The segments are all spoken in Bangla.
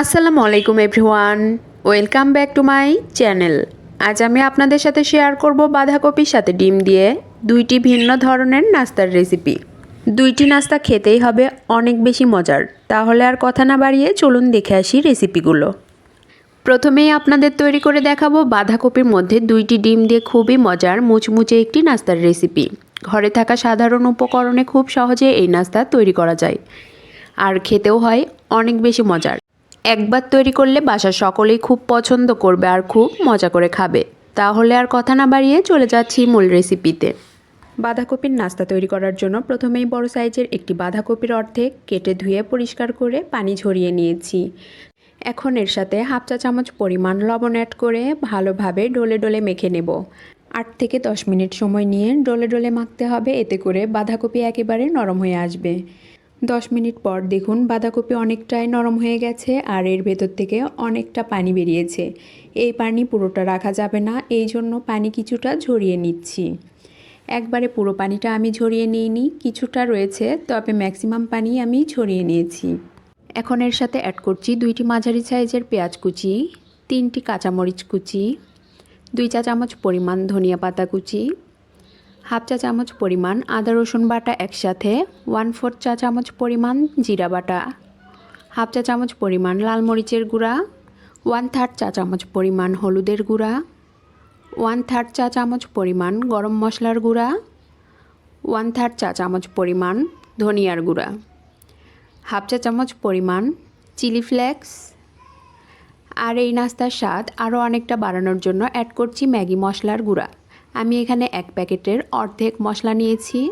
আসসালামু আলাইকুম everyone. Welcome back to my channel. আজ আমি আপনাদের সাথে শেয়ার করব বাঁধাকপির সাথে ডিম দিয়ে দুইটি ভিন্ন ধরনের নাস্তার রেসিপি। দুইটি নাস্তা খেতেই হবে অনেক বেশি মজার। তাহলে আর কথা না বাড়িয়ে চলুন দেখে আসি রেসিপিগুলো। প্রথমেই আপনাদের তৈরি করে দেখাবো বাঁধাকপির মধ্যে দুইটি ডিম দিয়ে খুবই মজার মুচমুচে একটি নাস্তার রেসিপি। ঘরে থাকা সাধারণ উপকরণে খুব সহজে এই নাস্তা তৈরি করা যায়। আর খেতেও হয় অনেক বেশি মজার। একবার তৈরি করলে বাসার সকলেই খুব পছন্দ করবে আর খুব মজা করে খাবে। তাহলে আর কথা না বাড়িয়ে চলে যাচ্ছি মূল রেসিপিতে বাঁধাকপির নাস্তা তৈরি করার জন্য প্রথমেই বড় সাইজের একটি বাঁধাকপির অর্ধেক কেটে ধুয়ে পরিষ্কার করে পানি ঝরিয়ে নিয়েছি। এখন এর সাথে হাফ চা চামচ পরিমাণ লবণ অ্যাড করে ভালোভাবে ডলে ডলে মেখে নেব। আট থেকে দশ মিনিট সময় নিয়ে ডলে ডলে মাখতে হবে, এতে করে বাঁধাকপি একেবারে নরম হয়ে আসবে। দশ মিনিট পর দেখুন বাঁধাকপি অনেকটাই নরম হয়ে গেছে আর এর ভেতর থেকে অনেকটা পানি বেরিয়েছে। এই পানি পুরোটা রাখা যাবে না, এই জন্য পানি কিছুটা ঝরিয়ে নিচ্ছি। একবারে পুরো পানিটা আমি ঝরিয়ে নিইনি, কিছুটা রয়েছে, তবে ম্যাক্সিমাম পানি আমি ঝরিয়ে নিয়েছি। এখন এর সাথে অ্যাড করছি দুইটি মাঝারি সাইজের পেঁয়াজ কুচি, তিনটি কাঁচামরিচ কুচি, দুই চা চামচ পরিমাণ ধনিয়া পাতা কুচি হাফ চা চামচ পরিমাণ আদা রসুন বাটা একসাথে ওয়ান ফোর্থ চা চামচ পরিমাণ জিরা বাটা, হাফ চা চামচ পরিমাণ লাল মরিচের গুঁড়া ওয়ান থার্ড চা চামচ পরিমাণ হলুদের গুঁড়া ওয়ান থার্ড চা চামচ পরিমাণ গরম মশলার গুঁড়া ওয়ান থার্ড চা চামচ পরিমাণ ধনিয়ার গুঁড়া, হাফ চা চামচ পরিমাণ চিলি ফ্লেক্স, আর এই নাস্তার স্বাদ আরও অনেকটা বাড়ানোর জন্য অ্যাড করছি ম্যাগি মশলার গুঁড়া। আমি এখানে এক প্যাকেটের অর্ধেক মশলা নিয়েছি।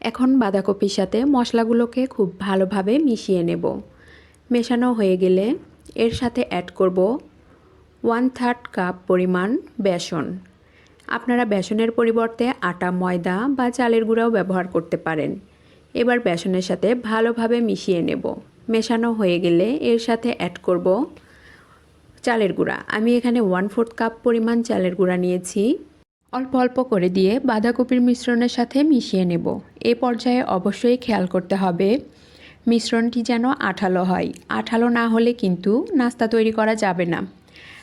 এখন বাঁধাকপির সাথে মশলাগুলোকে খুব ভালোভাবে মিশিয়ে নেব। মেশানো হয়ে গেলে এর সাথে অ্যাড করব ওয়ান থার্ড কাপ পরিমাণ বেসন। আপনারা বেসনের পরিবর্তে আটা, ময়দা বা চালের গুঁড়াও ব্যবহার করতে পারেন। এবার বেসনের সাথে ভালোভাবে মিশিয়ে নেব। মেশানো হয়ে গেলে এর সাথে অ্যাড করব চালের গুঁড়া। আমি এখানে ওয়ান ফোর্থ কাপ পরিমাণ চালের গুঁড়া নিয়েছি। অল্প অল্প করে দিয়ে বাঁধাকপির মিশ্রণের সাথে মিশিয়ে নেব। এ পর্যায়ে অবশ্যই খেয়াল করতে হবে, মিশ্রণটি যেন আঠালো হয়। আঠালো না হলে কিন্তু নাস্তা তৈরি করা যাবে না।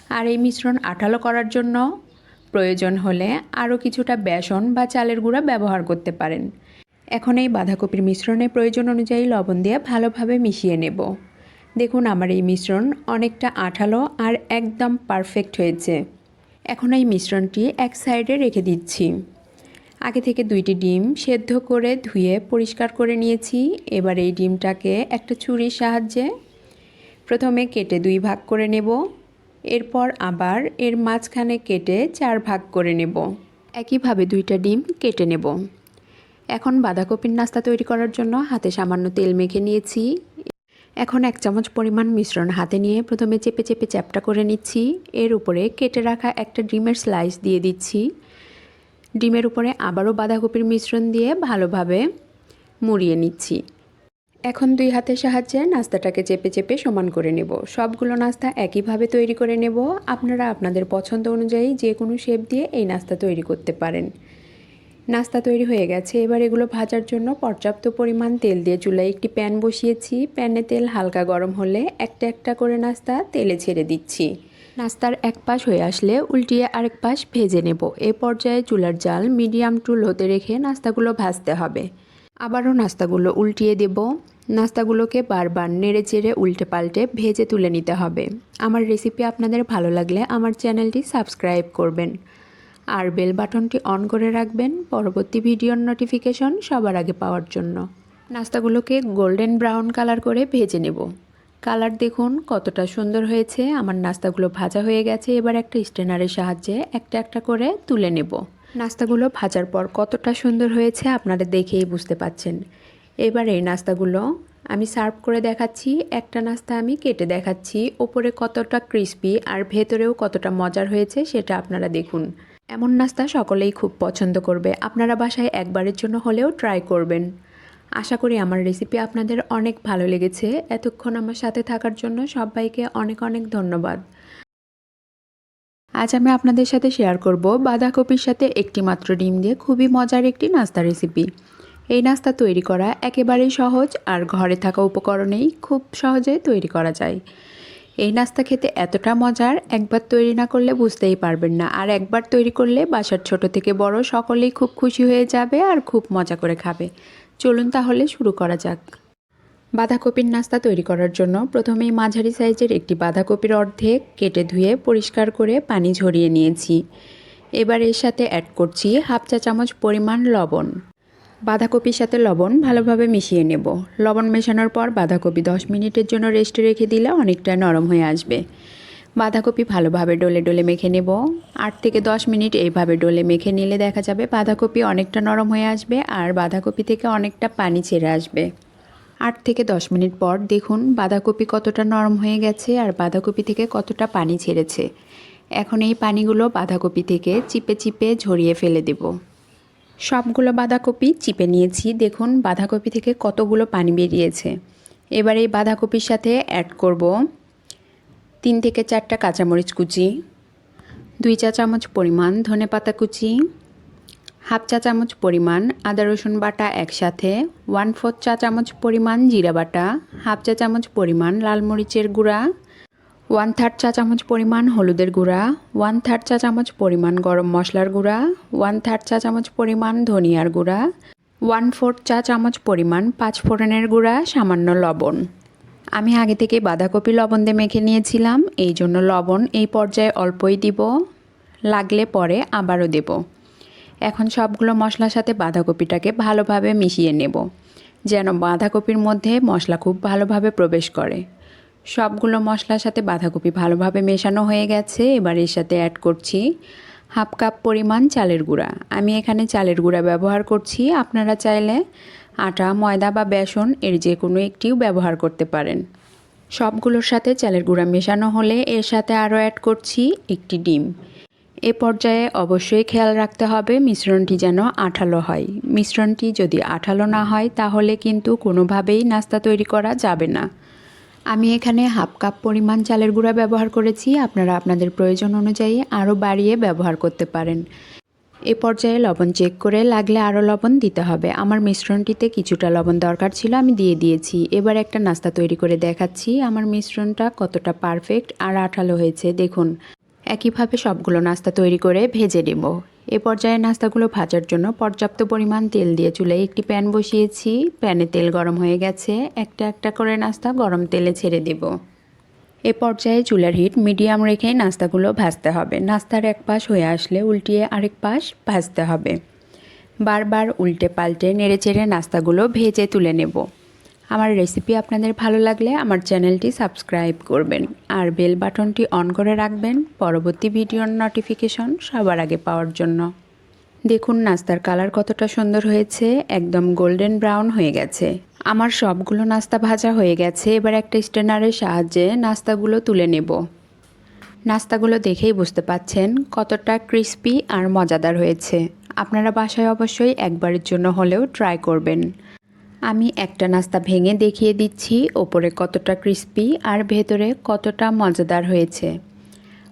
আর এই মিশ্রণ আঠালো করার জন্য প্রয়োজন হলে আরও কিছুটা বেসন বা চালের গুঁড়া ব্যবহার করতে পারেন। এখন এই বাঁধাকপির মিশ্রণে প্রয়োজন অনুযায়ী লবণ দিয়ে ভালোভাবে মিশিয়ে নেব। দেখুন আমার এই মিশ্রণ অনেকটা আঠালো আর একদম পারফেক্ট হয়েছে। এখন এই মিশ্রণটি এক সাইডে রেখে দিচ্ছি। আগে থেকে দুইটি ডিম সেদ্ধ করে ধুয়ে পরিষ্কার করে নিয়েছি। এবার এই ডিমটাকে একটা ছুরির সাহায্যে প্রথমে কেটে দুই ভাগ করে নেব। এরপর আবার এর মাঝখানে কেটে চার ভাগ করে নেব। একইভাবে দুইটা ডিম কেটে নেব। এখন বাঁধাকপির নাস্তা তৈরি করার জন্য হাতে সামান্য তেল মেখে নিয়েছি। এখন এক চামচ পরিমাণ মিশ্রণ হাতে নিয়ে প্রথমে চেপে চেপে চ্যাপটা করে নিচ্ছি। এর উপরে কেটে রাখা একটা ডিমের স্লাইস দিয়ে দিচ্ছি। ডিমের উপরে আবারও বাঁধাকপির মিশ্রণ দিয়ে ভালোভাবে মুড়িয়ে নিচ্ছি। এখন দুই হাতের সাহায্যে নাস্তাটাকে চেপে চেপে সমান করে নেব। সবগুলো নাস্তা একইভাবে তৈরি করে নেব। আপনারা আপনাদের পছন্দ অনুযায়ী যে কোনো শেপ দিয়ে এই নাস্তা তৈরি করতে পারেন। নাস্তা তৈরি হয়ে গেছে। এবার এগুলো ভাজার জন্য পর্যাপ্ত পরিমাণ তেল দিয়ে চুলায় একটি প্যান বসিয়েছি। প্যানে তেল হালকা গরম হলে একটা একটা করে নাস্তা তেলে ছেড়ে দিচ্ছি। নাস্তার এক পাশ হয়ে আসলে উল্টিয়ে আরেক পাশ ভেজে নেব। এ পর্যায়ে চুলার জাল মিডিয়াম টু লোতে রেখে নাস্তাগুলো ভাজতে হবে। আবারও নাস্তাগুলো উল্টিয়ে দেব। নাস্তাগুলোকে বারবার নেড়ে চেড়ে উল্টে পাল্টে ভেজে তুলে নিতে হবে। আমার রেসিপি আপনাদের ভালো লাগলে আমার চ্যানেলটি সাবস্ক্রাইব করবেন। আর বেল বাটনটি অন করে রাখবেন। পরবর্তী ভিডিওর নোটিফিকেশন সবার আগে পাওয়ার জন্য। নাস্তাগুলোকে গোল্ডেন ব্রাউন কালার করে ভেজে নেব। কালার দেখুন কতটা সুন্দর হয়েছে। আমার নাস্তাগুলো ভাজা হয়ে গেছে। এবার একটা স্ট্রেনারের সাহায্যে একটা একটা করে তুলে নেব। নাস্তাগুলো ভাজার পর কতটা সুন্দর হয়েছে আপনারা দেখেই বুঝতে পাচ্ছেন। এবার এই নাস্তাগুলো আমি সার্ভ করে দেখাচ্ছি। একটা নাস্তা আমি কেটে দেখাচ্ছি। ওপরে কতটা ক্রিস্পি আর ভেতরেও কতটা মজার হয়েছে সেটা আপনারা দেখুন। এমন নাস্তা সকলেই খুব পছন্দ করবে। আপনারা বাসায় একবারের জন্য হলেও ট্রাই করবেন। আশা করি আমার রেসিপি আপনাদের অনেক ভালো লেগেছে। এতক্ষণ আমার সাথে থাকার জন্য সবাইকে অনেক অনেক ধন্যবাদ। আজ আমি আপনাদের সাথে শেয়ার করব বাঁধাকপির সাথে একটি মাত্র ডিম দিয়ে খুবই মজার একটি নাস্তা রেসিপি এই নাস্তা তৈরি করা একেবারেই সহজ আর ঘরে থাকা উপকরণেই খুব সহজে তৈরি করা যায়। এই নাস্তা খেতে এতটা মজার, একবার তৈরি না করলে বুঝতেই পারবেন না। আর একবার তৈরি করলে বাসার ছোট থেকে বড় সকলেই খুব খুশি হয়ে যাবে আর খুব মজা করে খাবে। চলুন তাহলে শুরু করা যাক। বাঁধাকপির নাস্তা তৈরি করার জন্য প্রথমেই মাঝারি সাইজের একটি বাঁধাকপির অর্ধেক কেটে ধুয়ে পরিষ্কার করে পানি ঝরিয়ে নিয়েছি। এবার এর সাথে অ্যাড করছি হাফ চা চামচ পরিমাণ লবণ। বাঁধাকপির সাথে লবণ ভালোভাবে মিশিয়ে নেব। লবণ মেশানোর পর বাঁধাকপি দশ মিনিটের জন্য রেস্টে রেখে দিলে অনেকটা নরম হয়ে আসবে। বাঁধাকপি ভালোভাবে ডলে ডলে মেখে নেব। আট থেকে দশ মিনিট এইভাবে ডলে মেখে নিলে দেখা যাবে বাঁধাকপি অনেকটা নরম হয়ে আসবে আর বাঁধাকপি থেকে অনেকটা পানি ছেড়ে আসবে। আট থেকে দশ মিনিট পর দেখুন বাঁধাকপি কতটা নরম হয়ে গেছে আর বাঁধাকপি থেকে কতটা পানি ছেড়েছে। এখন এই পানিগুলো বাঁধাকপি থেকে চিপে চিপে ঝরিয়ে ফেলে দেব। সবগুলো বাঁধাকপি চিপে নিয়েছি। দেখুন, বাঁধাকপি থেকে কতগুলো পানি বেরিয়েছে। এবার এই বাঁধাকপির সাথে অ্যাড করব তিন থেকে চারটা কাঁচামরিচ কুচি, দুই চা চামচ পরিমাণ ধনে পাতা কুচি, হাফ চা চামচ পরিমাণ আদা রসুন বাটা একসাথে ওয়ান ফোর্থ চা চামচ পরিমাণ জিরা বাটা হাফ চা চামচ পরিমাণ লাল মরিচের গুঁড়া ওয়ান থার্ড চা চামচ পরিমাণ হলুদের গুঁড়া ওয়ান থার্ড চা চামচ পরিমাণ গরম মশলার গুঁড়া ওয়ান থার্ড চা চামচ পরিমাণ ধনিয়ার গুঁড়া ওয়ান ফোর্থ চা চামচ পরিমাণ পাঁচ ফোড়নের গুঁড়া, সামান্য লবণ। আমি আগে থেকে বাঁধাকপি লবণ দিয়ে মেখে নিয়েছিলাম, এই জন্য লবণ এই পর্যায়ে অল্পই দিব। লাগলে পরে আবারও দেব। এখন সবগুলো মশলার সাথে বাঁধাকপিটাকে ভালোভাবে মিশিয়ে নেব, যেন বাঁধাকপির মধ্যে মশলা খুব ভালোভাবে প্রবেশ করে। সবগুলো মশলার সাথে বাঁধাকপি ভালোভাবে মেশানো হয়ে গেছে। এবার এর সাথে অ্যাড করছি হাফ কাপ পরিমাণ চালের গুঁড়া। আমি এখানে চালের গুঁড়া ব্যবহার করছি। আপনারা চাইলে আটা, ময়দা বা বেসন এর যে কোনো একটিও ব্যবহার করতে পারেন। সবগুলোর সাথে চালের গুঁড়া মেশানো হলে এর সাথে আরও অ্যাড করছি একটি ডিম। এ পর্যায়ে অবশ্যই খেয়াল রাখতে হবে মিশ্রণটি যেন আঠালো হয়। মিশ্রণটি যদি আঠালো না হয় তাহলে কিন্তু কোনোভাবেই নাস্তা তৈরি করা যাবে না। আমি এখানে হাফ কাপ পরিমাণ চালের গুঁড়া ব্যবহার করেছি। আপনারা আপনাদের প্রয়োজন অনুযায়ী আরও বাড়িয়ে ব্যবহার করতে পারেন। এ পর্যায়ে লবণ চেক করে লাগলে আরও লবণ দিতে হবে। আমার মিশ্রণটিতে কিছুটা লবণ দরকার ছিল, আমি দিয়ে দিয়েছি। এবার একটা নাস্তা তৈরি করে দেখাচ্ছি। আমার মিশ্রণটা কতটা পারফেক্ট আর আঠালো হয়েছে, দেখুন। একইভাবে সবগুলো নাস্তা তৈরি করে ভেজে নেব। এ পর্যায়ে নাস্তাগুলো ভাজার জন্য পর্যাপ্ত পরিমাণ তেল দিয়ে চুলায় একটি প্যান বসিয়েছি। প্যানে তেল গরম হয়ে গেছে। একটা একটা করে নাস্তা গরম তেলে ছেড়ে দেব। এ পর্যায়ে চুলার হিট মিডিয়াম রেখে নাস্তাগুলো ভাজতে হবে। নাস্তার এক পাশ হয়ে আসলে উল্টিয়ে আরেক পাশ ভাজতে হবে। বারবার উল্টে পাল্টে নেড়ে চেড়ে নাস্তাগুলো ভেজে তুলে নেব। আমার রেসিপি আপনাদের ভালো লাগলে আমার চ্যানেলটি সাবস্ক্রাইব করবেন। আর বেল বাটনটি অন করে রাখবেন পরবর্তী ভিডিওর নোটিফিকেশন সবার আগে পাওয়ার জন্য। দেখুন নাস্তার কালার কতটা সুন্দর হয়েছে, একদম গোল্ডেন ব্রাউন হয়ে গেছে। আমার সবগুলো নাস্তা ভাজা হয়ে গেছে, এবার একটা স্টেনারের সাহায্যে নাস্তাগুলো তুলে নেব। নাস্তাগুলো দেখেই বুঝতে পাচ্ছেন কতটা ক্রিস্পি আর মজাদার হয়েছে। আপনারা বাসায় অবশ্যই একবারের জন্য হলেও ট্রাই করবেন। আমি একটা নাস্তা ভেঙে দেখিয়ে দিচ্ছি, ওপরে কতটা ক্রিস্পি আর ভেতরে কতটা মজাদার হয়েছে।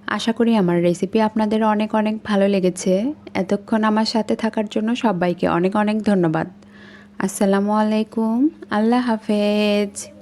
আশা করি আমার রেসিপি আপনাদের অনেক অনেক ভালো লেগেছে। এতক্ষণ আমার সাথে থাকার জন্য সবাইকে অনেক অনেক ধন্যবাদ। আসসালামু আলাইকুম, আল্লাহ হাফেজ।